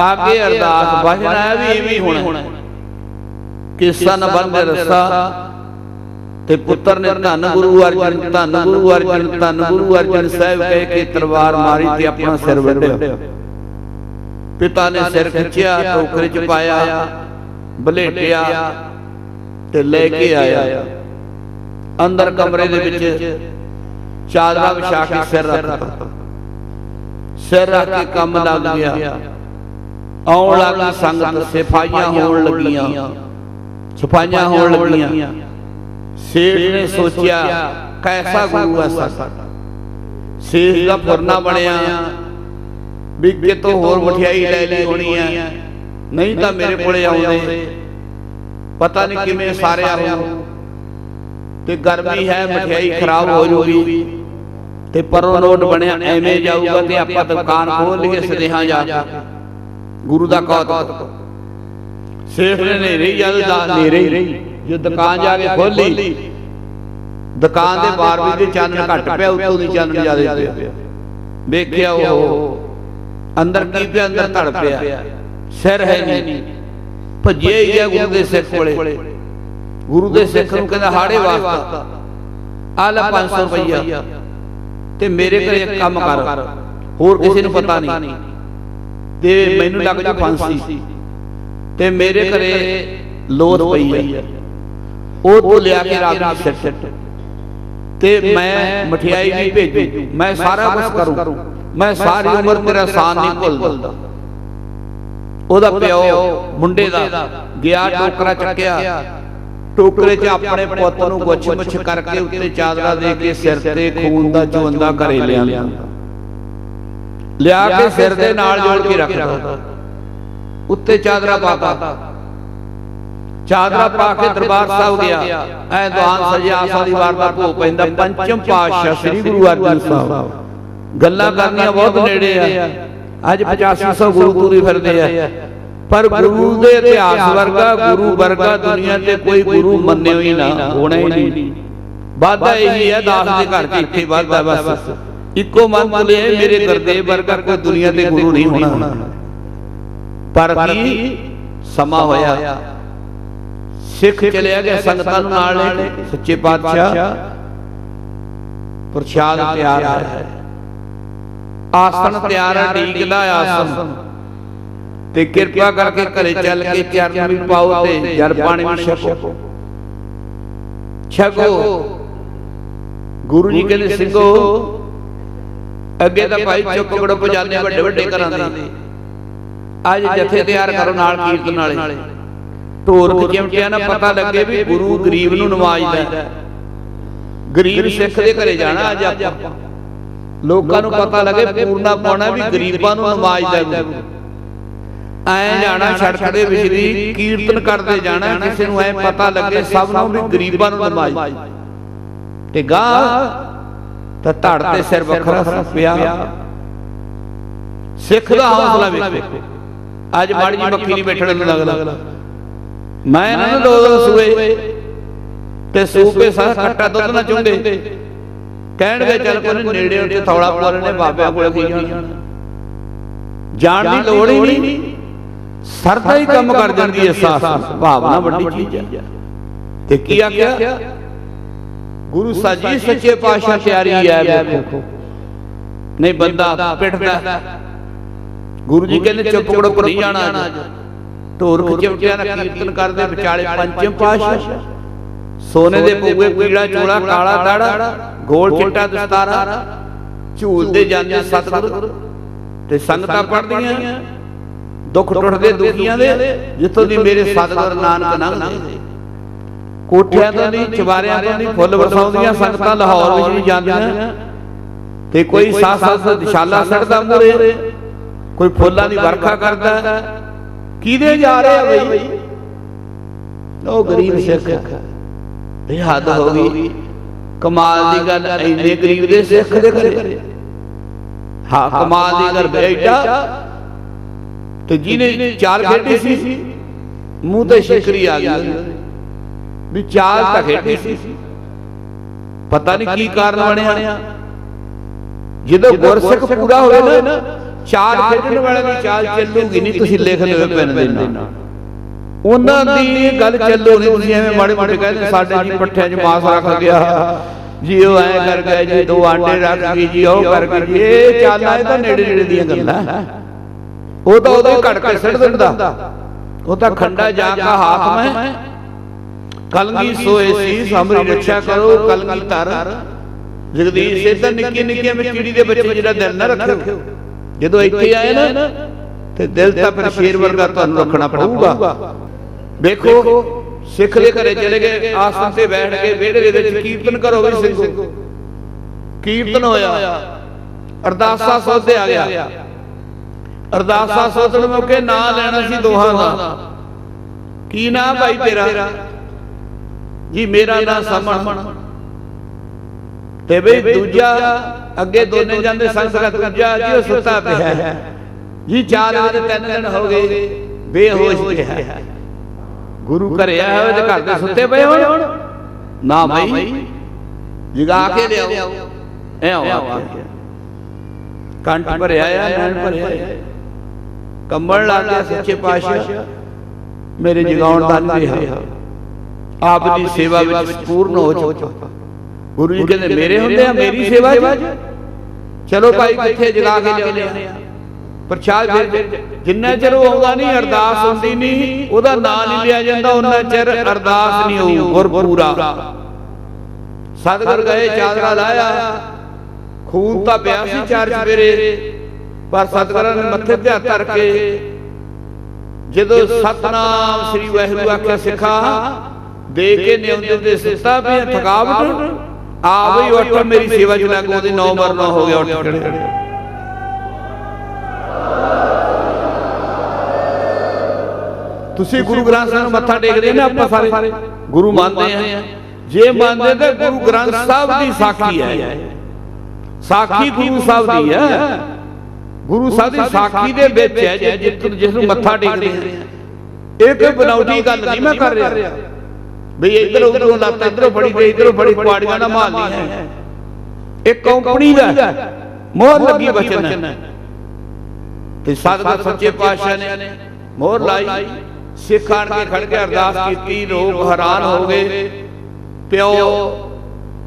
ਆਗੇ ਅਰਦਾਸ ਵਜਣਾ ਵੀ ਇਵੇਂ ਹੋਣਾ। ਕਿਸਾ ਨ ਬੰਦ ਰਸਾ। ਤੇ ਪੁੱਤਰ ਨੇ ਧੰਨ ਗੁਰੂ ਅਰਜਨ ਧੰਨ ਗੁਰੂ ਅਰਜਨ ਧੰਨ ਗੁਰੂ ਅਰਜਨ ਸਾਹਿਬ ਕਹਿ ਕੇ ਤਲਵਾਰ ਮਾਰੀ ਤੇ ਆਪਣਾ ਸਿਰ ਵੱਢਿਆ ਪਿਤਾ ਨੇ ਸਿਰ ਖਿੱਚਿਆ ਟੋਕਰੇ ਚ ਪਾਇਆ ਬਲੇਟਿਆ ਤੇ ਲੈ ਕੇ ਆਇਆ। ਅੰਦਰ ਕਮਰੇ ਦੇ ਵਿੱਚ ਚਾਦਰਾ ਵਿਛਾ ਕੇ ਸਿਰ ਰੱਖਤਾ ਸਿਰ ਰੱਖ ਕੇ ਕੰਮ ਲੱਗ ਗਿਆ। ਆਉਣ ਲੱਗੀ ਸੰਗਤ ਸਫਾਈਆਂ ਹੋਣ ਲੱਗੀਆਂ। ਸਫਾਈਆਂ ਹੋਣ ਲੱਗੀਆਂ। ਸੇਠ ਨੇ ਸੋਚਿਆ ਕੈਸਾ ਗੁਰੂ ਹੈ ਸਾਡਾ? ਸੇਠ ਦਾ ਫੁਰਨਾ ਬਣਿਆ। ਵੀ ਕਿਤੋਂ ਹੋਰ ਮਠਿਆਈ ਲੈ ਲਈ ਹੋਣੀ ਹੈ? ਨਹੀਂ ਤਾਂ ਮੇਰੇ ਕੋਲੇ ਆਉਂਦੇ। ਪਤਾ ਨਹੀਂ ਕਿਵੇਂ ਸਾਰਿਆ ਹੋ ਤੇ ਗਰਮੀ ਹੈ ਮਠਿਆਈ ਖਰਾਬ ਹੋ ਜੂਗੀ। ਤੇ ਪਰੋਂ ਨੋਟ ਬਣਿਆ ਐਵੇਂ ਜਾਊਗਾ ਤੇ ਆਪਾਂ ਦੁਕਾਨ ਖੋਲ ਲਈਏ ਸਦੇਹਾਂ ਜਾ ਕੇ। ਗੁਰੂ ਦਾ ਕੌਤਕ। ਸੇਠ ਨੇ ਨੇਰੇ ਹੀ ਜਦ ਦਾ ਨੇਰੇ ਹੀ ਜੋ ਦੁਕਾਨ ਜਾ ਕੇ ਖੋਲੀ ਦੁਕਾਨ ਦੇ ਬਾਰ ਵੀ ਤੇ ਚਾਨਣ ਘੱਟ ਪਿਆ ਉਤੋਂ ਦੀ ਚਾਨਣ ਜ਼ਿਆਦਾ ਪਿਆ। ਵੇਖਿਆ ਉਹ ਅੰਦਰ ਕੀ ਪਿਆ ਅੰਦਰ ਧੜ ਪਿਆ। ਸਿਰ ਹੈ ਨਹੀਂ। ਭੱਜਿਆ ਹੀ ਗਿਆ ਗੁਰੂ ਦੇ ਸਿੱਖ ਕੋਲੇ। ਗੁਰੂ ਦੇ ਸਿੱਖ ਨੂੰ ਕਹਿੰਦਾ ਹਾੜੇ ਵਾਸਤਾ। ਆ ਲੈ 500 ਰੁਪਈਆ। ਤੇ ਮੇਰੇ ਘਰੇ ਇੱਕ ਕੰਮ ਕਰ। ਹੋਰ ਕਿਸੇ ਨੂੰ ਪਤਾ ਨਹੀਂ। ਤੇ ਮੈਨੂੰ ਲੱਗ ਜਾ ਫਾਂਸੀ। ਤੇ ਮੇਰੇ ਘਰੇ ਲੋਥ ਪਈ ਹੈ ਉਹ ਤੋਂ ਲਿਆ ਕੇ ਰਾਤ ਨੂੰ ਸਿੱਟ ਸਿੱਟ ਤੇ ਮੈਂ ਮਠਿਆਈ ਵੀ ਭੇਜੂ। ਮੈਂ ਸਾਰਾ ਕੁਝ ਕਰੂੰ। ਮੈਂ ਸਾਰੀ ਉਮਰ ਤੇਰਾ ਸਾਨ ਨਹੀਂ ਭੁੱਲਦਾ। ਉਹਦਾ ਪਿਓ ਮੁੰਡੇ ਦਾ ਗਿਆ ਟੋਕਰਾ ਚੱਕਿਆ। ਟੋਕਰੇ 'ਚ ਆਪਣੇ ਪੁੱਤ ਨੂੰ ਗੁੱਛ ਮੁੱਛ ਕਰਕੇ ਉੱਤੇ ਚਾਦਰਾ ਦੇ ਕੇ ਸਿਰ ਤੇ ਖੂਨ ਦਾ ਚੁੰਦਾ ਘਰੇ ਲਿਆਂਦਾ। ਲਿਆ ਕੇ ਸਿਰ ਦੇ ਨਾਲ ਜੋੜ ਕੇ ਰੱਖਦਾ। ਉੱਤੇ ਚਾਦਰਾ ਪਾਤਾ ਚਾਦਰਾ ਪਾ ਕੇ ਦਰਬਾਰ ਸਾਹਿਬ ਗਿਆ। ਐ ਦੁਆਨ ਸਜਿਆ ਆਸਾ ਦੀ ਵਾਰ ਦਾ ਭੋਗ ਪੈਂਦਾ। ਪੰਚਮ ਪਾਤਸ਼ਾਹ ਸ੍ਰੀ ਗੁਰੂ ਅਰਜਨ ਸਾਹਿਬ। ਗੱਲਾਂ ਕਰਨੀਆਂ ਬਹੁਤ ਨੇੜੇ ਆ। ਅੱਜ 8500 ਗੁਰੂ ਤੁਰੀ ਫਿਰਦੇ ਆ। ਪਰ ਗੁਰੂ ਦੇ ਇਤਿਹਾਸ ਵਰਗਾ ਗੁਰੂ ਵਰਗਾ ਦੁਨੀਆ ਤੇ ਕੋਈ ਗੁਰੂ ਮੰਨਿਓ ਹੀ ਨਾ ਹੋਣਾ ਹੀ ਨਹੀਂ ਵਾਦਾ ਇਹੀ ਹੈ ਦਾਸ ਦੇ ਘਰ ਚ ਇੱਥੇ ਵਾਦਾ ਬਸ ਇੱਕੋ ਮਨ ਤੁਲੇ ਮੇਰੇ ਗੁਰਦੇਵ ਵਰਗਾ ਕੋਈ ਦੁਨੀਆ ਤੇ ਗੁਰੂ ਨਹੀਂ ਹੋਣਾ ਪਰ ਕੀ ਸਮਾਂ ਹੋਇਆ ਸਿੱਖ ਚਲਿਆ ਗਿਆ ਸੰਗਤਾਂ ਨੂੰ ਨਾਲ ਲੈ ਕੇ ਸੱਚੇ ਪਾਤਸ਼ਾਹ ਪ੍ਰਸ਼ਾਦ ਤਿਆਰ ਹੈ ਆਸਣ ਤਿਆਰ ਹੈ ਢੀਕਦਾ ਆਸਣ ਤੇ ਕਿਰਪਾ ਕਰਕੇ ਘਰੇ ਚੱਲ ਕੇ ਚਰਨ ਵੀ ਪਾਓ ਤੇ ਜਲ ਪਾਣੀ ਵੀ ਛਕੋ। ਛਕੋ। ਗੁਰੂ ਜੀ ਕਹਿੰਦੇ ਸਿੰਘੋ ਅੱਗੇ ਤਾਂ ਭਾਈ ਚੁੱਪ ਗੜਪ ਜਾਂਦੇ ਵੱਡੇ ਵੱਡੇ ਘਰਾਂ ਦੇ। ਅੱਜ ਜਥੇ ਤਿਆਰ ਕਰੋ ਨਾਲ ਕੀਰਤਨ ਵਾਲੇ। ਢੋਰ ਚਿਮਟਿਆਂ ਨਾਲ ਪਤਾ ਲੱਗੇ ਵੀ ਗੁਰੂ ਗਰੀਬ ਨੂੰ ਨਵਾਜਦਾ। ਗਰੀਬ ਸਿੱਖ ਦੇ ਘਰੇ ਜਾਣਾ ਅੱਜ ਆਪਾਂ। ਲੋਕਾਂ ਨੂੰ ਪਤਾ ਲੱਗੇ ਪੂਰਨਾ ਪਾਉਣਾ ਵੀ ਗਰੀਬਾਂ ਨੂੰ ਨਵਾਜਦਾ ਐ ਜਾਣਾ ਸੜਕ ਦੇ ਵਿਚਰੀ ਕੀਰਤਨ ਕਰਦੇ ਜਾਣਾ ਕਿਸੇ ਨੂੰ ਐ ਪਤਾ ਲੱਗੇ ਸਭ ਨੂੰ ਵੀ ਗਰੀਬਾਂ ਨੂੰ ਨਵਾਜ ਤੇ ਗਾ ਤਾਂ ਧੜ ਤੇ ਸਿਰ ਵੱਖਰਾ ਪਿਆ। ਸਿੱਖ ਦਾ ਹੌਸਲਾ ਵੇਖੋ। ਅੱਜ ਮਾੜੀ ਜੀ ਮੱਖੀ ਨਹੀਂ ਬੈਠਣ ਨੂੰ ਲੱਗਦਾ। ਮੈਂ ਨੂੰ ਦੋ ਦੋ ਸੂਏ। ਤੇ ਸੂਪੇ ਸਾਰਾ ਖੱਟਾ ਦੁੱਧ ਨਾ ਚੁੰਦੇ। ਕਹਿਣਗੇ ਚੱਲ ਕੋਈ ਨੇੜੇ ਉੱਤੇ ਥੌਲਾ ਪਵਾ ਲੈਣੇ ਬਾਬਿਆਂ ਕੋਲ ਕੀ ਜਾਣਾ ਜਾਣ ਦੀ ਲੋੜ ਹੀ ਨਹੀਂ। ਸਰਦਾ ਹੀ ਕੰਮ ਕਰ ਜਾਂਦੀ ਹੈ ਸਾਸ। ਭਾਵਨਾ ਵੱਡੀ ਚੀਜ਼ ਹੈ। ਤੇ ਕੀ ਆਖਿਆ? ਗੁਰੂ ਸਾਜੀ ਸੱਚੇ ਪਾਤਸ਼ਾਹ ਤਿਆਰੀ ਹੈ ਵੇਖੋ। ਨਹੀਂ ਬੰਦਾ ਪਿੱਟਦਾ। ਗੁਰੂ ਜੀ ਕਹਿੰਦੇ ਚੁੱਪ ਕਰੋ ਨਹੀਂ ਜਾਣਾ ਢੋਰ ਚਿਮਟਿਆਂ ਦਾ ਕੀਰਤਨ ਕਰਦੇ ਵਿਚਾਲੇ ਪੰਚਮ ਪਾਤਸ਼ਾਹ। ਸੋਨੇ ਦੇ ਪੂਏ ਪੀੜਾ ਚੋਲਾ ਕਾਲਾ ਦਾੜਾ ਗੋਲ ਚਿੱਟਾ ਦਸਤਾਰਾ ਝੂਲਦੇ ਜਾਂਦੇ ਸਤਿਗੁਰ। ਤੇ ਸੰਗਤਾਂ ਪੜਦੀਆਂ ਦੁੱਖ ਟੁੱਟਦੇ ਦੁਖੀਆਂ ਦੇ ਜਿੱਥੋਂ ਦੀ ਮੇਰੇ ਸਤਿਗੁਰ ਨਾਨਕ ਲੰਘਦੇ। ਕੋਠਿਆਂ ਤੋਂ ਨਹੀਂ ਚਵਾਰਿਆਂ ਤੋਂ ਨਹੀਂ ਫੁੱਲ ਵਰਸਾਉਂਦੀਆਂ ਸੰਗਤਾਂ ਲਾਹੌਰ ਵਿੱਚ ਵੀ ਜਾਂਦੀਆਂ ਤੇ ਕੋਈ ਸਾਥ ਸਾਥ ਦਿਸ਼ਾਲਾ ਸੜਦਾ ਮੂਰੇ ਕੋਈ ਫੁੱਲਾਂ ਦੀ ਵਰਖਾ ਕਰਦਾ। ਕਿਹਦੇ ਜਾ ਰਹੇ ਆ ਬਈ? ਉਹ ਗਰੀਬ ਸਿੱਖ। ਇਹ ਹੱਦ ਹੋ ਗਈ। ਕਮਾਲ ਦੀ ਗੱਲ ਐਨੇ ਗਰੀਬ ਦੇ ਸਿੱਖ ਦੇ ਘਰੇ। ਹਾਂ ਕਮਾਲ ਦੀ ਗੱਲ ਬੇਟਾ ਤੇ ਜਿਹਨੇ ਚਾਲ ਖੇਡੀ ਸੀ ਮੂੰਹ ਤੇ ਸ਼ਿਕਰੀ ਆ ਗਈ ਵੀ ਚਾਲ ਤਾਂ ਖੇਡੀ ਸੀ। ਪਤਾ ਨਹੀਂ ਕੀ ਕਾਰਨ ਬਣਿਆ। ਜਦੋਂ ਗੁਰਸਿੱਖ ਪੂਰਾ ਹੋਵੇ ਨਾ ਚਾਲ ਖੇਡਣ ਵਾਲੇ ਦੀ ਚਾਲ ਚੱਲੂਗੀ ਨਹੀਂ ਤੁਸੀਂ ਲਿਖ ਲਿਓ ਪੈਨ ਦੇ ਨਾਲ ਉਹਨਾਂ ਦੀ ਗੱਲ ਚੱਲੋ ਨਹੀਂ ਤੁਸੀਂ ਐਵੇਂ ਮਾੜੇ ਮਾੜੇ ਕਹਿੰਦੇ ਸਾਡੇ ਜੀ ਪੱਠਿਆਂ 'ਚ ਮਾਸ ਰੱਖ ਗਿਆ। ਜੀ ਉਹ ਐ ਕਰ ਗਿਆ ਜੀ ਦੋ ਆਂਡੇ ਰੱਖ ਗਈ ਜੀ ਉਹ ਕਰ ਗਈ ਇਹ ਚਾਲਾਂ ਇਹ ਤਾਂ ਨੇੜੇ ਨੇੜੇ ਦੀਆਂ ਗੱਲਾਂ। ਉਹ ਤਾਂ ਉਹਦੇ ਘੜ ਕੇ ਸਿੱਟ ਦਿੰਦਾ। ਉਹ ਤਾਂ ਖੰਡਾ ਜਾ ਕਾ ਹਾਥ ਮੈਂ। ਕਲਗੀ ਸੋਏ ਸੀ ਸਾਮਰੀ ਰੱਖਿਆ ਕਰੋ ਕਲਗੀ ਧਰ ਜਗਦੀਸ਼ ਇਹ ਤਾਂ ਨਿੱਕੀ ਵਿੱਚ ਚਿੜੀ ਦੇ ਬੱਚੇ ਜਿਹੜਾ ਦਿਲ ਨਾ ਰੱਖਿਓ। ਜਦੋਂ ਇੱਥੇ ਆਏ ਨਾ ਤੇ ਦਿਲ ਤਾਂ ਫਿਰ ਸ਼ੇਰ ਵਰਗਾ ਤੁਹਾਨੂੰ ਰੱਖਣਾ ਪਊਗਾ। ਵੇਖੋ ਸਿੱਖ ਦੇ ਘਰੇ ਚਲੇ ਗਏ ਆਸਨ ਤੇ ਬੈਠ ਕੇ ਵਿਹੜੇ ਦੇ ਵਿੱਚ ਕੀਰਤਨ ਕਰੋ ਵੀ ਸਿੰਘੋ। ਕੀਰਤਨ ਹੋਇਆ। ਅਰਦਾਸਾ ਸੋਧੇ ਆ ਗਿਆ। ਅਰਦਾਸਾ ਸੋਧਣ ਮੌਕੇ ਨਾਂ ਲੈਣਾ ਸੀ ਦੋਹਾਂ ਦਾ। ਕੀ ਨਾਂ ਭਾਈ ਤੇਰਾ? ਜੀ ਮੇਰਾ ਨਾਂ ਸਮਣ। ਤੇ ਬਈ ਦੂਜਾ ਅੱਗੇ ਦੋਨੇ ਜਾਂਦੇ ਸੰਸਕ੍ਰਿਤ ਦੂਜਾ ਜੀ ਉਹ ਸੁੱਤਾ ਪਿਆ। ਹੈ ਜੀ ਚਾਰ ਵਜੇ ਤਿੰਨ ਦਿਨ ਹੋ ਗਏ। ਬੇਹੋਸ਼ ਪਿਆ ਗੁਰੂ ਘਰੇ ਆਇਆ ਹੋਵੇ ਤੇ ਘਰ ਦੇ ਸੁੱਤੇ ਪਏ ਹੋਣ। ਨਾ ਭਾਈ ਜਗਾ ਕੇ ਲਿਆਓ। ਐ ਆਵਾ ਕੰਠ ਭਰਿਆ ਆ ਨੈਣ ਭਰਿਆ। ਕੰਬਲ ਲਾ ਕੇ ਸੱਚੇ ਪਾਤਸ਼ਾਹ ਮੇਰੇ ਜਗਾਉਣ ਦਾ ਨਹੀਂ ਰਿਹਾ ਆਪ ਦੀ ਸੇਵਾ ਵਿੱਚ ਪੂਰਨ ਹੋ ਚੁੱਕਾ। ਗੁਰੂ ਜੀ ਕਹਿੰਦੇ ਮੇਰੇ ਹੁੰਦੇ ਆ ਮੇਰੀ ਸੇਵਾ ਚ ਚਲੋ ਭਾਈ ਕਿੱਥੇ ਜਗਾ ਕੇ ਲਿਆਉਂਦੇ ਆ? ਪ੍ਰਸ਼ਾਦ ਫਿਰ ਜਿੰਨਾ ਚਿਰ ਉਹ ਆਉਂਦਾ ਨਹੀਂ ਅਰਦਾਸ ਹੁੰਦੀ ਨਹੀਂ ਉਹਦਾ ਨਾਂ ਨਹੀਂ ਲਿਆ ਜਾਂਦਾ ਉਹਨਾਂ ਚਿਰ ਅਰਦਾਸ ਨਹੀਂ ਹੋਊ ਗੁਰ ਪੂਰਾ ਸਤਿਗੁਰ ਗਏ ਚਾਦਰਾ ਲਾਇਆ। ਖੂਨ ਤਾਂ ਪਿਆ ਸੀ ਚਾਰ ਚਵੇਰੇ ਪਰ ਸਤਿਗੁਰਾਂ ਨੇ ਮੱਥੇ ਤੇ ਹੱਥ ਧਰ ਕੇ ਜਦੋਂ ਸਤਨਾਮ ਸ੍ਰੀ ਵਾਹਿਗੁਰੂ ਆਖਿਆ ਸਿੱਖਾ ਦੇ ਕੇ ਨਿਉਂਦੇ ਦੇ ਸਿੱਤਾ ਵੀ ਥਕਾਵਟ। ਆ ਬਈ ਉੱਠ ਮੇਰੀ ਸੇਵਾ ਚ ਲੱਗ ਉਹਦੇ ਨੌ ਮਰਨਾ ਹੋ ਗਿਆ ਉੱਠ ਖੜੇ ਤੁਸੀਂ ਗੁਰੂ ਗ੍ਰੰਥ ਸਾਹਿਬ ਨੂੰ ਮੱਥਾ ਟੇਕਦੇ ਨੇ ਆਪਾਂ ਸਾਰੇ? ਗੁਰੂ ਮੰਨਦੇ ਆ। ਜੇ ਮੰਨਦੇ ਤਾਂ ਗੁਰੂ ਗ੍ਰੰਥ ਸਾਹਿਬ ਦੀ ਸਾਖੀ ਹੈ। ਸਾਖੀ ਗੁਰੂ ਸਾਹਿਬ ਦੀ ਹੈ। ਗੁਰੂ ਸਾਹਿਬ ਦੀ ਸਾਖੀ ਦੇ ਵਿੱਚ ਹੈ ਜਿਸ ਜਿਸ ਨੂੰ ਮੱਥਾ ਟੇਕਦੇ ਆ ਇਹ ਕੋਈ ਬਨਾਉਟੀ ਗੱਲ ਨਹੀਂ ਮੈਂ ਕਰ ਰਿਹਾ। ਬਈ ਇਧਰ ਉਧਰੋਂ ਲੱਤ ਇਧਰੋਂ ਫੜੀ ਤੇ ਇਧਰੋਂ ਫੜੀ ਕੁਆੜੀਆਂ ਨਾ ਮਾਰਨੀ ਹੈ ਇਹ ਕੰਪਨੀ ਦਾ ਮੋਹਰ ਲੱਗੀ ਬਚਨ ਤੇ ਸਤਿਗੁਰ ਸੱਚੇ ਪਾਤਸ਼ਾਹ ਨੇ ਮੋਹਰ ਲਾਈ। ਸਿੱਖ ਆਣ ਕੇ ਖੜ ਕੇ ਅਰਦਾਸ ਕੀਤੀ ਲੋਕ ਹੈਰਾਨ ਹੋ ਗਏ। ਪਿਓ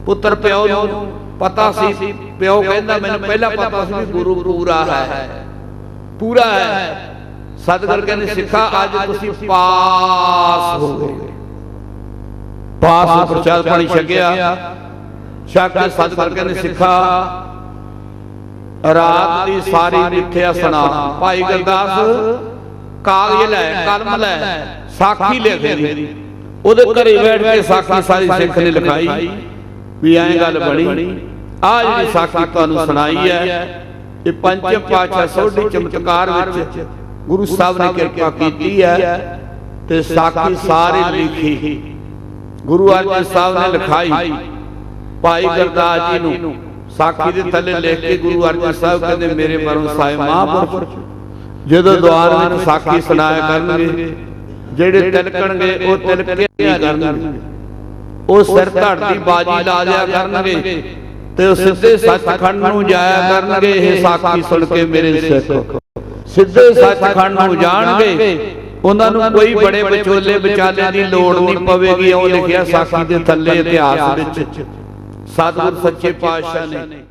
ਪੁੱਤਰ ਪਿਓ ਨੂੰ ਪਤਾ ਸੀ ਪਿਓ ਕਹਿੰਦਾ ਮੈਨੂੰ ਪਹਿਲਾਂ ਪਤਾ ਸੀ ਵੀ ਗੁਰੂ ਪੂਰਾ ਹੈ। ਪੂਰਾ ਹੈ। ਸਤਿਗੁਰ ਕਹਿੰਦੇ ਸਿੱਖਾ ਅੱਜ ਤੁਸੀਂ ਪਾਸ ਹੋ ਗਏ। ਪਾਸ ਪ੍ਰਚਾਰ ਪਾਣੀ ਛਕਿਆ। ਛਕ ਕੇ ਸਤਿਗੁਰ ਕਹਿੰਦੇ ਸਿੱਖਾ ਰਾਤ ਦੀ ਸਾਰੀ ਮਿੱਥਿਆ ਸੁਣਾ ਭਾਈ ਗੁਰਦਾਸ ਕਾਗਜ਼ ਲੈ ਕਲਮ ਲੈ ਸਾਖੀ ਲਿਖ ਦੀ ਉਹਦੇ ਘਰੇ ਬੈਠ ਕੇ ਸਾਖੀ ਸਾਰੀ ਸਿੱਖ ਨੇ ਲਿਖਾਈ। ਵੀ ਐਂ ਗੱਲ ਬਣੀ। ਆ ਜਿਹੜੀ ਸਾਖੀ ਤੁਹਾਨੂੰ ਸੁਣਾਈ ਹੈ ਇਹ ਪੰਚਮ ਪਾਤਸ਼ਾਹ ਸੋਢੀ ਚਮਤਕਾਰ ਵਿੱਚ ਗੁਰੂ ਸਾਹਿਬ ਨੇ ਕਿਰਪਾ ਕੀਤੀ ਹੈ ਤੇ ਸਾਖੀ ਸਾਰੇ ਲਿਖੀ। ਗੁਰੂ ਅਰਜਨ ਸਾਹਿਬ ਨੇ ਲਿਖਾਈ। ਭਾਈ ਗੁਰਦਾਸ ਜੀ ਨੂੰ ਸਾਖੀ ਦੇ ਥੱਲੇ ਲਿਖ ਕੇ ਗੁਰੂ ਅਰਜਨ ਸਾਹਿਬ ਕਹਿੰਦੇ ਮੇਰੇ ਮਰੋਂ ਸਾਹਿਬ ਮਹਾਂਪੁਰਖ ਜਦੋਂ ਦੁਆਰ ਵਿੱਚ ਸਾਖੀ ਸੁਣਾਇਆ ਕਰਨਗੇ ਜਿਹੜੇ ਤਿਲਕਣਗੇ ਉਹ ਤਿਲਕ ਕੇ ਕਰਨਗੇ। ਉਹ ਸਿਰ ਧੜ ਦੀ ਬਾਜੀ ਲਾ ਲਿਆ ਕਰਨਗੇ। ਤੇ ਉਹ ਸਿੱਧੇ ਸੱਚਖੰਡ ਨੂੰ ਜਾਇਆ ਕਰਨਗੇ ਇਹ ਸਾਖੀ ਸੁਣ ਕੇ ਮੇਰੇ ਸਿੱਖ ਸਿੱਧੇ ਸੱਚਖੰਡ ਨੂੰ ਜਾਣਗੇ। ਉਹਨਾਂ ਨੂੰ ਕੋਈ ਬੜੇ ਵਿਚੋਲੇ ਵਿਚਾਲੇ ਦੀ ਲੋੜ ਨਹੀਂ ਪਵੇਗੀ ਉਹ ਲਿਖਿਆ ਸਾਖੀ ਦੇ ਥੱਲੇ ਇਤਿਹਾਸ ਵਿੱਚ। ਸਤਿਗੁਰ ਸੱਚੇ ਪਾਤਸ਼ਾਹ ਨੇ।